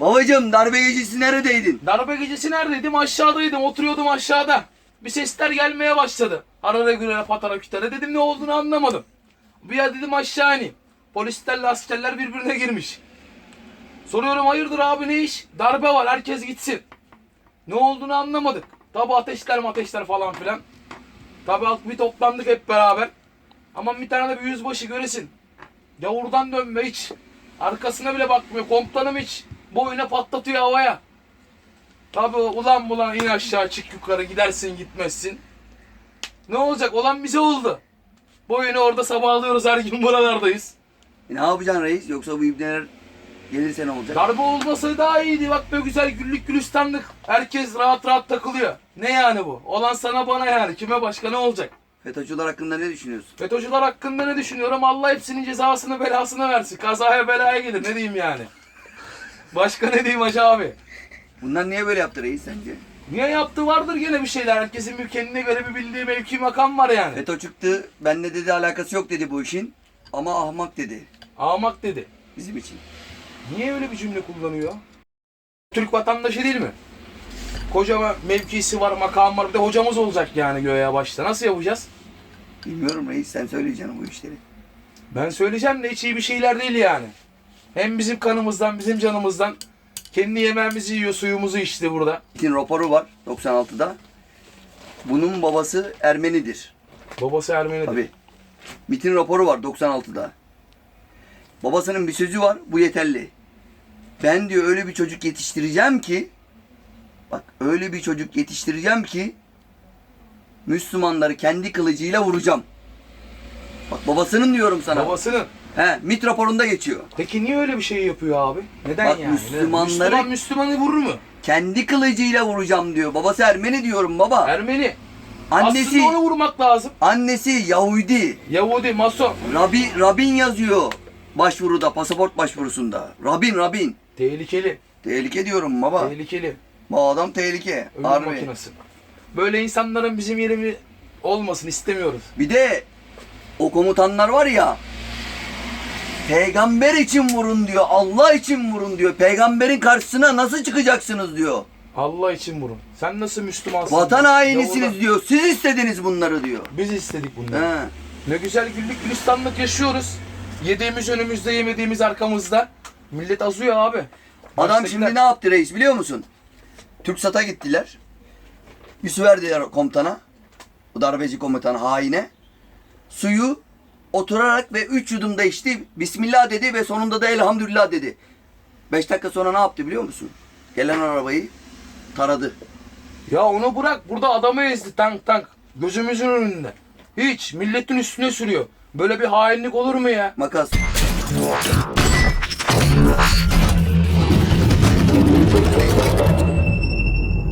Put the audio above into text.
Babacım darbe gecesi neredeydin? Darbe gecesi neredeydim? Aşağıdaydım. Oturuyordum aşağıda. Bir sesler gelmeye başladı. Arara gürele patara kütere. Dedim ne olduğunu anlamadım. Bir ya dedim aşağı ineyim. Polislerle askerler birbirine girmiş. Soruyorum hayırdır abi ne iş? Darbe var herkes gitsin. Ne olduğunu anlamadık. Tabi ateşler ateşler falan filan. Tabi bir toplandık hep beraber. Ama bir tane de bir yüzbaşı göresin. Gavurdan dönme hiç. Arkasına bile bakmıyor. Komutanım hiç. Boyuna patlatıyor havaya. Tabi ulan bulan in aşağı çık yukarı gidersin gitmezsin. Ne olacak? Olan bize oldu. Boyunu orada sabahlıyoruz her gün buralardayız. E, ne yapacaksın reis? Yoksa bu ibneler gelirse ne olacak? Darbe olmasa daha iyiydi. Bak be güzel güllük gülistanlık. Herkes rahat rahat takılıyor. Ne yani bu? Olan sana bana yani. Kime başka ne olacak? FETÖ'cüler hakkında ne düşünüyorsun? FETÖ'cüler hakkında ne düşünüyorum? Allah hepsinin cezasını belasını versin. Kazaya belaya gelir. Ne diyeyim yani? Başka ne diyeyim Hacı abi? Bunlar niye böyle yaptı reis sence? Niye yaptığı vardır gene bir şeyler. Herkesin bir kendine göre bir bildiği mevki makam var yani. FETÖ çıktı, benle dedi alakası yok dedi bu işin. Ama ahmak dedi Ahmak dedi. bizim için. Niye öyle bir cümle kullanıyor? Türk vatandaşı değil mi? Kocaman mevkisi var, makam var. Bir de hocamız olacak yani göğe başta. Nasıl yapacağız? Bilmiyorum reis sen söyleyeceksin bu işleri. Ben söyleyeceğim de hiç iyi bir şeyler değil yani. Hem bizim kanımızdan, bizim canımızdan. Kendi yemeğimizi yiyor, suyumuzu içti burada. MIT'in raporu var 96'da. Bunun babası Ermenidir. Babası Ermeni'dir. Tabii. MIT'in raporu var 96'da. Babasının bir sözü var, bu yeterli. Ben diyor öyle bir çocuk yetiştireceğim ki, bak öyle bir çocuk yetiştireceğim ki, Müslümanları kendi kılıcıyla vuracağım. Bak babasının diyorum sana. Babasının. He, MIT raporunda geçiyor. Peki niye öyle bir şey yapıyor abi? Neden Bak, yani? Müslümanları- Müslüman Müslümanı vurur mu? Kendi kılıcıyla vuracağım diyor. Babası Ermeni diyorum baba. Ermeni. Annesi Aslında onu vurmak lazım. annesi Yahudi. Yahudi, Mason. Rabbi, Rabin yazıyor başvuruda, pasaport başvurusunda. Rabin, Rabin. Tehlikeli. Tehlike diyorum baba. Tehlikeli. Bu adam tehlike. Ölüm Harbi. makinesi. Böyle insanların bizim yerimiz olmasın istemiyoruz. Bir de o komutanlar var ya peygamber için vurun diyor. Allah için vurun diyor. Peygamberin karşısına nasıl çıkacaksınız diyor. Allah için vurun. Sen nasıl Müslümansın? Vatan hainisiniz diyor. Siz istediniz bunları diyor. Biz istedik bunları. He. Ne güzel güllük gülistanlık yaşıyoruz. Yediğimiz önümüzde, yemediğimiz arkamızda. Millet azıyor abi. Adam Baştakiler- şimdi ne yaptı reis biliyor musun? TürkSat'a gittiler. Bir su verdiler komutana. Bu darbeci komutan haine. Suyu oturarak ve üç yudumda içti. Bismillah dedi ve sonunda da elhamdülillah dedi. Beş dakika sonra ne yaptı biliyor musun? Gelen arabayı taradı. Ya onu bırak. Burada adamı ezdi tank tank. Gözümüzün önünde. Hiç. Milletin üstüne sürüyor. Böyle bir hainlik olur mu ya? Makas.